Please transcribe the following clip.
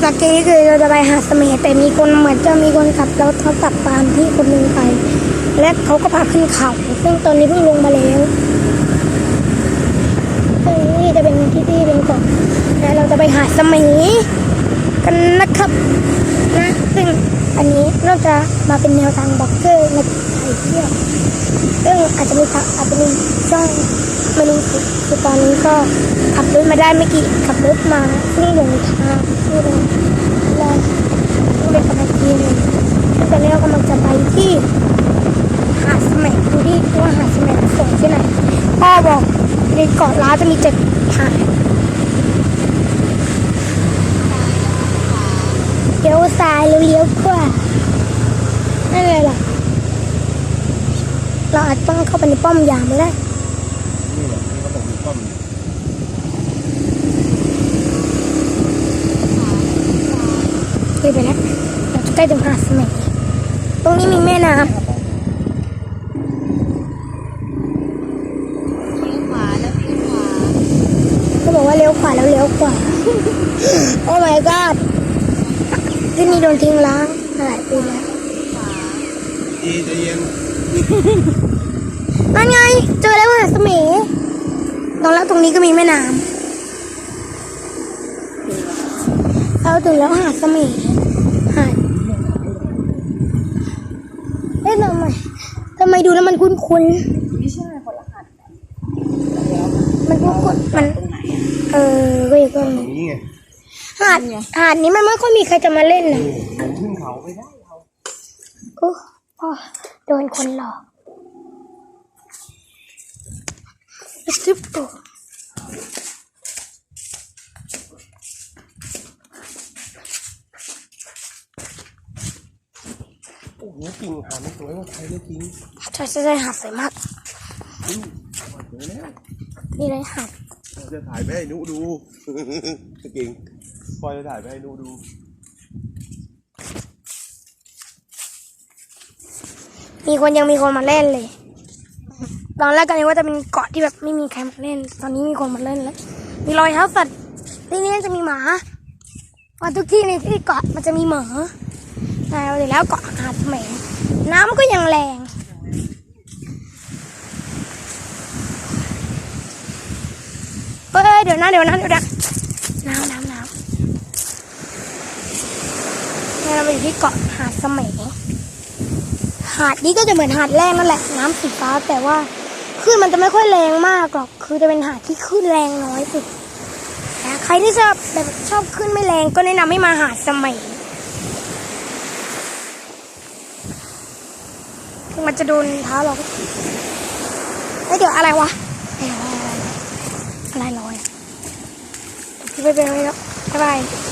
เมื่อกี้คือเราจะไปหาเสมีแต่มีคนเหมือนจะมีคนขับแล้วเขาตับตามที่คนนึงไป และเขาก็พาขึ้นเขาซึ่งตอนนี้เพิ่งลงมาแล้วซึ่งนี่จะเป็นที่ที่เป็นเกาะและเราจะไปหาสมีกันนะครับนะซึ่งอันนี้เราจะมาเป็นแนวทางบล็อกเกอร์ในไทยเที่ยวซึ่งอาจจะมีทาอาจจะมีช่องไม่รู้คือตอนนี้ก็ขับรถมาได้ไม่กี่ขับรถมาซึ่งหลงทางที่เราเราต้องเป็นกำลังทีหนึงซึ่งตอนนี้เรากำลังจะไปที่หาดสมัยดูที่ว่าหาดสมัยสวยที่ไหนพ่อบอก ในเกาะล้านจะมีเจ็ดหาดเลี้ยวซ้ายแล้วเลี้ยวขวานั่นเลยล่ะ เราอาจต้องเข้าไปในป้อมยามแล้วนี่แหละนี่เขาบอกมีป้อมอยู่เคยไปแล้วเราจะใกล้ถึงหาดสมัยตรงนี้มีแม่น้เลี้ยวขวาแล้วเลี้ยวขวา โอ้ my god ที่นี่โดนทิ้งล้างหลายปีแล้วดีใจเย็นนั่นไง เจอแล้วหาดสมัยตรงแล้วตรงนี้ก็มีแม่น้ำเราถึงแล้วหาดสมัยหาดเอ๊ะทำไมทำไมดูแล้วมันคุ้นคุ้นไม่ใช่คนละหัดกัน ๆ มันคุ้นคุ้นๆมัน ตรงไหนอะเออก็อีกคนตรงนี้ไงหาดหาดนี้มันไม่ค่อยมีใครจะมาเล่นนะผมขึ้นเขาไปได้เราโอ้พ่อโดนคนหลอกซึบตัวโอ้โหกิ่งหาไม่สวยว่าใครได้จริงใช่ใช่ใช่หาดสวยมาก อืมเดี๋ยวแล้ว นี่เลยหาดเราจะถ่ายไปให้นุดูกิ่งพอจะถ่ายไปให้นุดูมีคนยังมีคนมาเล่นเลย ตอนแรกก็นึกว่าจะเป็นเกาะที่แบบไม่มีใครมาเล่น ตอนนี้มีคนมาเล่นแล้ว มีรอยเท้าสัตว์ที่นี่จะมีหมาว่าทุกที่ในที่เกาะมันจะมีหมาแต่เราอยู่แล้วเกาะหาดแหมน้ำก็ยังแรง เฮ้ ยเดี๋ยวนะเดี๋ยวนะเดี๋ยวนะน้ำน้ำน้ำเนี่ยเราไปอยู่ที่เกาะหาดสมัยหาดนี้ก็จะเหมือนหาดแรกนั่นแหละ น้ำสีฟ้าแต่ว่าคลื่นมันจะไม่ค่อยแรงมากหรอกคือจะเป็นหาดที่คลื่นแรงน้อยสุดใครที่ชอบแบบชอบคลื่นไม่แรงก็แนะนำให้มาหาดสมัยมันจะโดนเท้าเราก็เดี๋ยวอะไรวะเดี๋ยวอะ ไรอะไรลอยอะพี่ไปเป็นไว้แล้วบ๊ายบาย